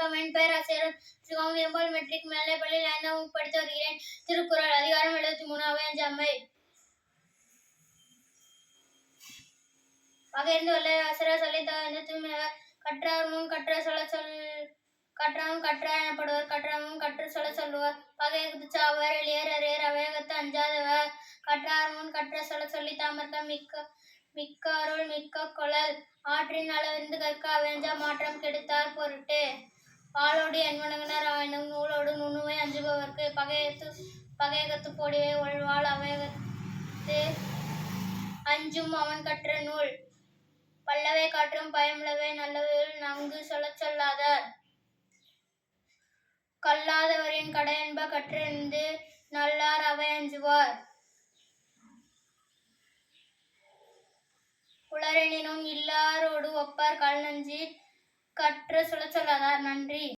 வணக்கம் என் பெயர் ஆசிரியர் எம்பால் மெட்ரிக் மேலைப்பள்ளியில் ஐந்தாம் வகுப்பு படித்து வருகிறேன். திருக்குறள் அதிகாரம் எழுபத்தி மூணு அவையஞ்சாமை பகிர்ந்து வல்ல ஆசிரியர் சொல்லி தகுந்த கற்றார் முன் கற்ற சொல்ல சொல் கற்றவும் கற்ற எனப்படுவர். கற்றவும் கற்று சொல்ல சொல்லுவர். பகையகத்து சாவர் எளியர் அரியர் அவையகத்து அஞ்சாதவர். கற்றார் முன் கற்ற சொல்ல சொல்லி தாமர்க்க மிக்க மிக்க அருள் மிக்க கொளல் ஆற்றின் அளவிருந்து கற்க அவையஞ்சா மாற்றம் கெடுத்தார் பொருட்டு. பாலோடு என்வணங்கினர் அவனும் நூலோடு நுண்ணுவை அஞ்சுபவர்க்கு பகையத்து பகையகத்து போடிவை ஒழ்வாள் அவையகத்து அஞ்சும் அவன் கற்ற நூல். பல்லவை காற்றும் பயமுள்ளவை நல்லவையில் நன்கு சொல்லச் சொல்லாதார். கல்லாதவரின் கடையென்ப கற்றிருந்து நல்லார் அவை அஞ்சுவார். உளரெனினும் இல்லாரோடு ஒப்பார் கல் நஞ்சி கற்ற சொல்ல சொல்லாதார் நன்றி.